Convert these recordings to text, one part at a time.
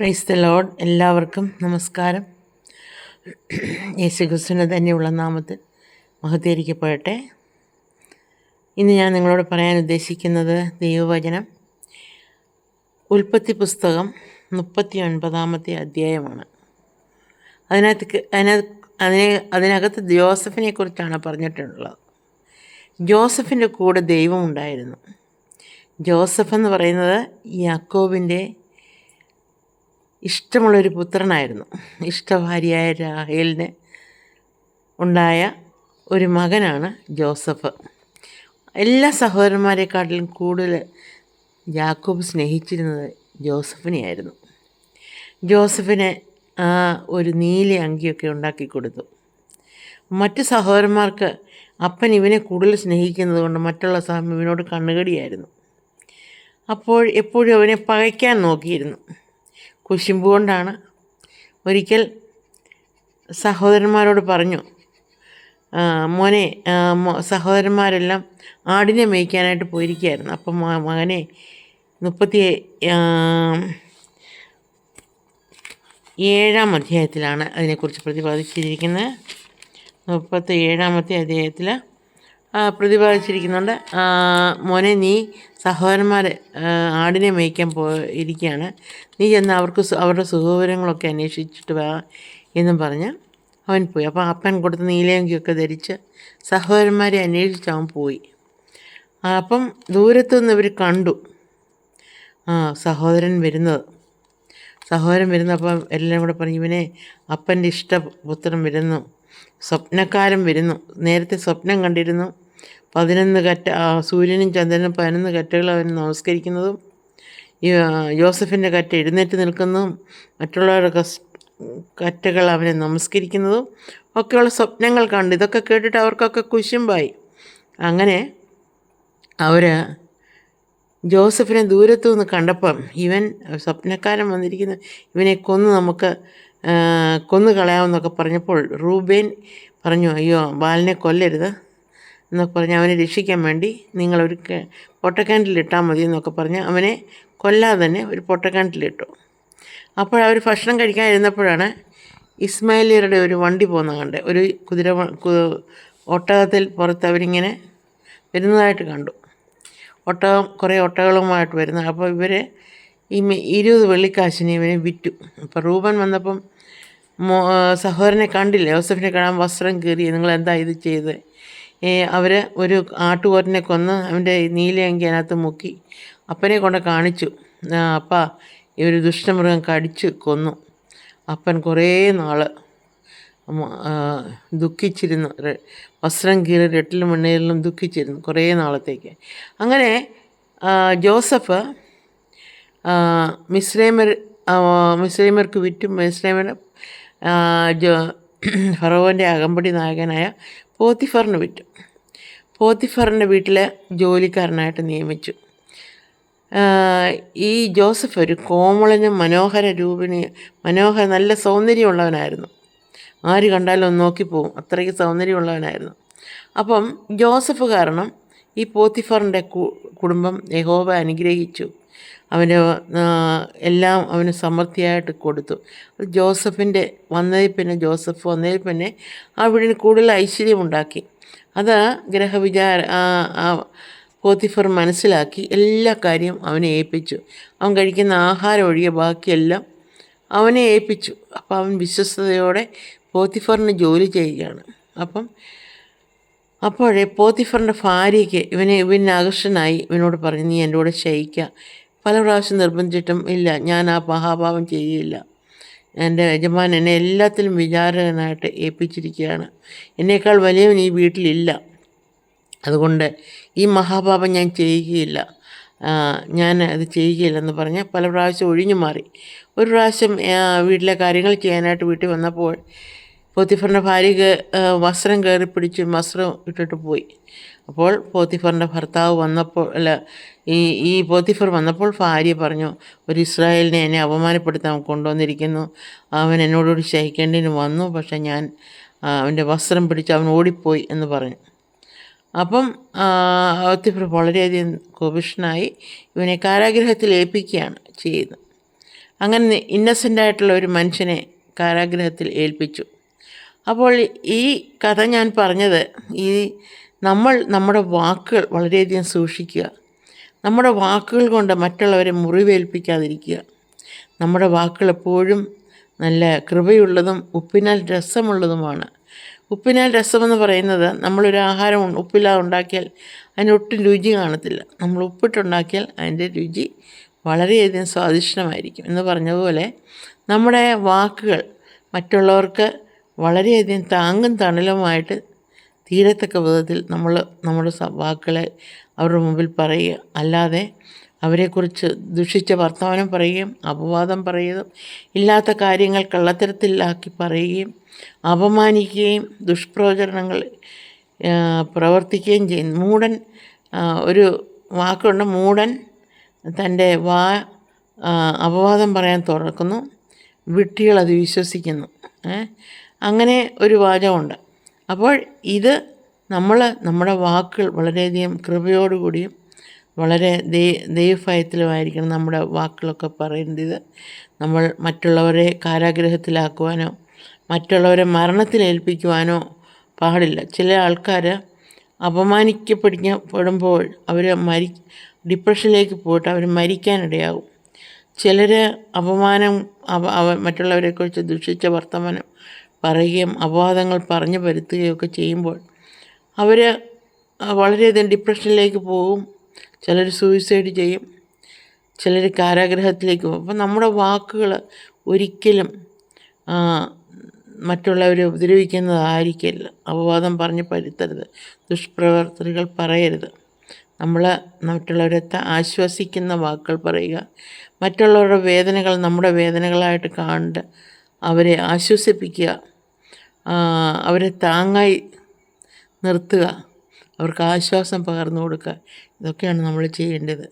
Praise the load എല്ലാവർക്കും നമസ്കാരം. യേശുക്രിസ്തുവിന് തന്നെയുള്ള നാമത്തിൽ മഹത്തീകരിക്കപ്പെടട്ടെ ഇന്ന് ഞാൻ നിങ്ങളോട് പറയാൻ ഉദ്ദേശിക്കുന്നത് ദൈവവചനം ഉൽപ്പത്തി പുസ്തകം മുപ്പത്തി ഒൻപതാമത്തെ അധ്യായമാണ്. അതിനകത്ത് അതിന അതിനെ അതിനകത്ത് ജോസഫിനെ കുറിച്ചാണ് പറഞ്ഞിട്ടുള്ളത്. ജോസഫിന്റെ കൂടെ ദൈവമുണ്ടായിരുന്നു ജോസഫ് എന്ന് പറയുന്നത് യാക്കോബിന്റെ ഇഷ്ടമുള്ളൊരു പുത്രനായിരുന്നു. ഇഷ്ടഭാര്യയായ രാഹേലിന് ഉണ്ടായ ഒരു മകനാണ് ജോസഫ്. എല്ലാ സഹോദരന്മാരെക്കാട്ടിലും കൂടുതൽ ജാക്കോബ് സ്നേഹിച്ചിരുന്നത് ജോസഫിനെയായിരുന്നു. ജോസഫിന് ആ ഒരു നീല അങ്കിയൊക്കെ ഉണ്ടാക്കി കൊടുത്തു. മറ്റ് സഹോദരന്മാർക്ക് അപ്പൻ ഇവനെ കൂടുതൽ സ്നേഹിക്കുന്നത് കൊണ്ട് മറ്റുള്ള സഹം ഇവനോട് കണ്ണുകടിയായിരുന്നു. അപ്പോൾ എപ്പോഴും അവനെ പകയ്ക്കാൻ നോക്കിയിരുന്നു. കുശുമ്പ് കൊണ്ടാണ് ഒരിക്കൽ സഹോദരന്മാരോട് പറഞ്ഞു "ആ, മോനെ സഹോദരന്മാരെല്ലാം ആടിനെ മേയ്ക്കാനായിട്ട് പോയിരിക്കുകയായിരുന്നു. അപ്പം മകനെ മുപ്പത്തി ഏഴാം അധ്യായത്തിലാണ് അതിനെക്കുറിച്ച് പ്രതിപാദിച്ചിരിക്കുന്നത്. മുപ്പത്തി ഏഴാമത്തെ അധ്യായത്തിൽ പ്രതിപാദിച്ചിരിക്കുന്നുണ്ട്. മോനെ നീ സഹോദരന്മാരെ ആടിനെ മേയ്ക്കാൻ പോ ഇരിക്കുകയാണ്. നീ ചെന്ന് അവർക്ക് അവരുടെ സുഖവിവരങ്ങളൊക്കെ അന്വേഷിച്ചിട്ട് വാ എന്നും പറഞ്ഞ് അവൻ പോയി. അപ്പോൾ അപ്പൻ കൊടുത്ത നീലയങ്കിയൊക്കെ ധരിച്ച് സഹോദരന്മാരെ അന്വേഷിച്ച് അവൻ പോയി. അപ്പം ദൂരത്തുനിന്ന് ഇവർ കണ്ടു. ആ സഹോദരൻ വരുന്നത്. സഹോദരൻ വരുന്നപ്പം എല്ലാം കൂടെ പറഞ്ഞു ഇവനെ അപ്പന്റെ ഇഷ്ടപുത്രൻ വരുന്നു. സ്വപ്നക്കാരൻ വരുന്നു. നേരത്തെ സ്വപ്നം കണ്ടിരുന്നു. പതിനൊന്ന് കറ്റ സൂര്യനും ചന്ദ്രനും പതിനൊന്ന് കറ്റകൾ അവൻ നമസ്കരിക്കുന്നതും യോസഫിന്റെ കറ്റ എഴുന്നേറ്റ് നിൽക്കുന്നതും മറ്റുള്ളവരുടെ കറ്റകൾ അവനെ നമസ്കരിക്കുന്നതും ഒക്കെയുള്ള സ്വപ്നങ്ങൾ കണ്ടു ഇതൊക്കെ കേട്ടിട്ട് അവർക്കൊക്കെ കുശുമ്പായി. അങ്ങനെ അവർ ജോസഫിനെ ദൂരത്തു നിന്ന് കണ്ടപ്പം ഇവൻ സ്വപ്നക്കാരൻ വന്നിരിക്കുന്ന ഇവനെ കൊന്ന് നമുക്ക് കൊന്നു കളയാമെന്നൊക്കെ പറഞ്ഞപ്പോൾ റൂബേൻ പറഞ്ഞു അയ്യോ ബാലിനെ കൊല്ലരുത്. എന്നൊക്കെ പറഞ്ഞ് അവനെ രക്ഷിക്കാൻ വേണ്ടി നിങ്ങളൊരു പൊട്ടക്കാന്റിലിട്ടാൽ മതി എന്നൊക്കെ പറഞ്ഞ് അവനെ കൊല്ലാതെ തന്നെ ഒരു പൊട്ടക്കാന്റിലിട്ടു അപ്പോൾ അവർ ഭക്ഷണം കഴിക്കാൻ ഇരുന്നപ്പോഴാണ് ഇസ്മായിലിയരുടെ ഒരു വണ്ടി പോകുന്ന കണ്ടത് ഒരു കുതിര ഒട്ടകത്തിൽ പുറത്ത് അവരിങ്ങനെ വരുന്നതായിട്ട് കണ്ടു. ഒട്ടകം കുറേ ഒട്ടകളുമായിട്ട് വരുന്ന അപ്പോൾ ഇവർ ഈ ഇരുപത് വെള്ളിക്കാശിന് ഇവനെ വിറ്റു. അപ്പോൾ റൂബൻ വന്നപ്പം സഹോദരനെ കണ്ടില്ല. യോസഫിനെ കാണാൻ വസ്ത്രം കീറി നിങ്ങൾ എന്താ ഇത് ചെയ്ത്? അവർ ഒരു ആട്ടുകോരനെ കൊന്ന് അവന്റെ നീലയങ്കി അതിനകത്ത് മുക്കി അപ്പനെ കൊണ്ട് കാണിച്ചു. അപ്പ ഈ ഒരു ദുഷ്ടമൃഗം കടിച്ച് കൊന്നു. അപ്പൻ കുറേ നാൾ ദുഃഖിച്ചിരുന്നു. വസ്ത്രം കീറി രട്ടിലും മണ്ണീരിലും ദുഃഖിച്ചിരുന്നു കുറേ നാളത്തേക്ക്. അങ്ങനെ ജോസഫ് മിസ്ലൈമർ മിസ്ലൈമർക്ക് വിറ്റും. മിസ്ലൈമർ ജോ ഫറവോന്റെ അകമ്പടി നായകനായ പോത്തിഫറിന് വിറ്റു. പോത്തിഫറിന്റെ വീട്ടിലെ ജോലിക്കാരനായിട്ട് നിയമിച്ചു. ഈ ജോസഫ് ഒരു കോമളനും മനോഹര രൂപിണി മനോഹര നല്ല സൗന്ദര്യമുള്ളവനായിരുന്നു. ആര് കണ്ടാലും ഒന്ന് നോക്കിപ്പോവും അത്രയ്ക്ക് സൗന്ദര്യമുള്ളവനായിരുന്നു. അപ്പം ജോസഫ് കാരണം ഈ പോത്തിഫറിന്റെ കുടുംബം യഹോബ അനുഗ്രഹിച്ചു. അവന് എല്ലാം അവന് സമൃദ്ധിയായിട്ട് കൊടുത്തു. ജോസഫിന്റെ വന്നതിൽ പിന്നെ ജോസഫ് വന്നതിൽ പിന്നെ ആ വീടിന് കൂടുതൽ ഐശ്വര്യമുണ്ടാക്കി അത് ഗ്രഹവിചാര പോത്തിഫർ മനസ്സിലാക്കി എല്ലാ കാര്യവും അവനെ ഏൽപ്പിച്ചു. അവൻ കഴിക്കുന്ന ആഹാരം ഒഴികെ ബാക്കിയെല്ലാം അവനെ ഏൽപ്പിച്ചു. അപ്പോൾ അവൻ വിശ്വസ്തയോടെ പോത്തിഫറിന് ജോലി ചെയ്യുകയാണ്. അപ്പം അപ്പോഴേ പോത്തിഫറിന്റെ ഭാര്യയ്ക്ക് ഇവനെ ഇവന് ആകർഷനായി ഇവനോട് പറഞ്ഞു നീ എന്റെ കൂടെ ശയിക്കുക പല പ്രാവശ്യം നിർബന്ധിച്ചിട്ടും ഇല്ല. ഞാൻ ആ മഹാഭാവം ചെയ്യില്ല. എന്റെ യജമാൻ എന്നെ എല്ലാത്തിലും വിചാരകനായിട്ട് ഏൽപ്പിച്ചിരിക്കുകയാണ്. എന്നേക്കാൾ വലിയവൻ ഈ വീട്ടിലില്ല. അതുകൊണ്ട് ഈ മഹാഭാവം ഞാൻ ചെയ്യുകയില്ല ഞാൻ അത് ചെയ്യുകയില്ലെന്ന് പറഞ്ഞ് പല പ്രാവശ്യം ഒഴിഞ്ഞു മാറി. ഒരു പ്രാവശ്യം വീട്ടിലെ കാര്യങ്ങൾ ചെയ്യാനായിട്ട് വീട്ടിൽ വന്നപ്പോൾ പോത്തിഫറിന്റെ ഭാര്യ വസ്ത്രം കയറി പിടിച്ച് വസ്ത്രം ഇട്ടിട്ട് പോയി. അപ്പോൾ പോത്തിഫറിന്റെ ഭർത്താവ് വന്നപ്പോൾ അല്ല ഈ ഈ പോത്തിഫർ വന്നപ്പോൾ ഭാര്യ പറഞ്ഞു ഒരു ഇസ്രായേലിനെ എന്നെ അപമാനപ്പെടുത്താൻ കൊണ്ടുവന്നിരിക്കുന്നു. അവൻ എന്നോടുകൂടി ശയിക്കേണ്ടതിന് വന്നു പക്ഷേ ഞാൻ അവന്റെ വസ്ത്രം പിടിച്ച് അവൻ ഓടിപ്പോയി എന്ന് പറഞ്ഞു. അപ്പം പോത്തിഫർ വളരെയധികം കോപിഷ്ണനായി ഇവനെ കാരാഗ്രഹത്തിൽ ഏൽപ്പിക്കുകയാണ് ചെയ്യുന്നത്. അങ്ങനെ ഇന്നസെന്റ് ആയിട്ടുള്ള ഒരു മനുഷ്യനെ കാരാഗ്രഹത്തിൽ ഏൽപ്പിച്ചു. അപ്പോൾ ഈ കഥ ഞാൻ പറഞ്ഞത് ഈ നമ്മൾ നമ്മുടെ വാക്കുകൾ വളരെയധികം സൂക്ഷിക്കുക. നമ്മുടെ വാക്കുകൾ കൊണ്ട് മറ്റുള്ളവരെ മുറിവേൽപ്പിക്കാതിരിക്കുക. നമ്മുടെ വാക്കുകൾ എപ്പോഴും നല്ല കൃപയുള്ളതും ഉപ്പിനാൽ രസമുള്ളതുമാണ്. ഉപ്പിനാൽ രസമെന്ന് പറയുന്നത് നമ്മളൊരു ആഹാരം ഉപ്പില്ലാതെ ഉണ്ടാക്കിയാൽ അതിന് ഒട്ടും രുചി കാണത്തില്ല. നമ്മൾ ഉപ്പിട്ടുണ്ടാക്കിയാൽ അതിന്റെ രുചി വളരെയധികം സ്വാദിഷ്ടമായിരിക്കും. എന്ന് പറഞ്ഞതുപോലെ നമ്മുടെ വാക്കുകൾ മറ്റുള്ളവർക്ക് വളരെയധികം താങ്ങും തണലുമായിട്ട് തീരത്തക്ക വിധത്തിൽ നമ്മൾ നമ്മുടെ വാക്കുകളെ അവരുടെ മുമ്പിൽ പറയുക അല്ലാതെ അവരെക്കുറിച്ച് ദുഷിച്ച വർത്തമാനം പറയുകയും അപവാദം പറയുകയും ഇല്ലാത്ത കാര്യങ്ങൾ കള്ളത്തരത്തിലാക്കി പറയുകയും അപമാനിക്കുകയും ദുഷ്പ്രചരണങ്ങൾ പ്രവർത്തിക്കുകയും ചെയ്യുന്നു മൂടൻ ഒരു വാക്കുണ്ട് മൂടൻ തന്റെ വാ അപവാദം പറയാൻ തുറക്കുന്നു വിട്ടികൾ അത് വിശ്വസിക്കുന്നു? അങ്ങനെ ഒരു വാചകമുണ്ട്. അപ്പോൾ ഇത് നമ്മൾ നമ്മുടെ വാക്കുകൾ വളരെയധികം കൃപയോടുകൂടിയും വളരെ ദൈ ദൈവഭയത്തിലുമായിരിക്കണം നമ്മുടെ വാക്കുകളൊക്കെ പറയേണ്ടത് നമ്മൾ മറ്റുള്ളവരെ കാരാഗ്രഹത്തിലാക്കുവാനോ മറ്റുള്ളവരെ മരണത്തിലേൽപ്പിക്കുവാനോ പാടില്ല. ചില ആൾക്കാർ അപമാനിക്കപ്പെടുമ്പോൾ അവർ മരി ഡിപ്രഷനിലേക്ക് പോയിട്ട് അവർ മരിക്കാനിടയാകും. ചിലർ അപമാനം മറ്റുള്ളവരെക്കുറിച്ച് ദുഷിച്ച വർത്തമാനം പറയുകയും അപവാദങ്ങൾ പറഞ്ഞു വരുത്തുകയൊക്കെ ചെയ്യുമ്പോൾ അവർ വളരെയധികം ഡിപ്രഷനിലേക്ക് പോകും ചിലർ സൂയിസൈഡ് ചെയ്യും. ചിലർ കാരാഗ്രഹത്തിലേക്ക് പോകും അപ്പം നമ്മുടെ വാക്കുകൾ ഒരിക്കലും മറ്റുള്ളവരെ ഉപദ്രവിക്കുന്നതായിരിക്കില്ല. അപവാദം പറഞ്ഞ് പരുത്തരുത്. ദുഷ്പ്രവർത്തികൾ പറയരുത്. നമ്മൾ മറ്റുള്ളവരെ ആശ്വസിക്കുന്ന വാക്കുകൾ പറയുക. മറ്റുള്ളവരുടെ വേദനകൾ നമ്മുടെ വേദനകളായിട്ട് കണ്ട് അവരെ ആശ്വസിപ്പിക്കുക. അവരെ താങ്ങായി നിർത്തുക. അവർക്ക് ആശ്വാസം പകർന്നു കൊടുക്കുക. ഇതൊക്കെയാണ് നമ്മൾ ചെയ്യേണ്ടത്.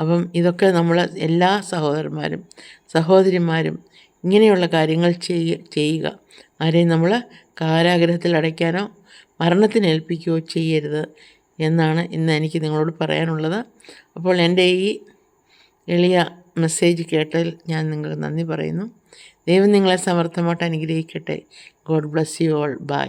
അപ്പം ഇതൊക്കെ നമ്മൾ എല്ലാ സഹോദരന്മാരും സഹോദരിമാരും ഇങ്ങനെയുള്ള കാര്യങ്ങൾ ചെയ്യ ചെയ്യുക. ആരെയും നമ്മൾ കാരാഗ്രഹത്തിൽ അടയ്ക്കാനോ മരണത്തിന് ഏൽപ്പിക്കുകയോ ചെയ്യരുത് എന്നാണ് ഇന്ന് എനിക്ക് നിങ്ങളോട് പറയാനുള്ളത്. അപ്പോൾ എന്റെ ഈ എളിയ മെസ്സേജ് കേട്ടതിൽ ഞാൻ നിങ്ങൾക്ക് നന്ദി പറയുന്നു. ദൈവം നിങ്ങളെ സമർത്ഥമായിട്ട് അനുഗ്രഹിക്കട്ടെ. God bless you all bye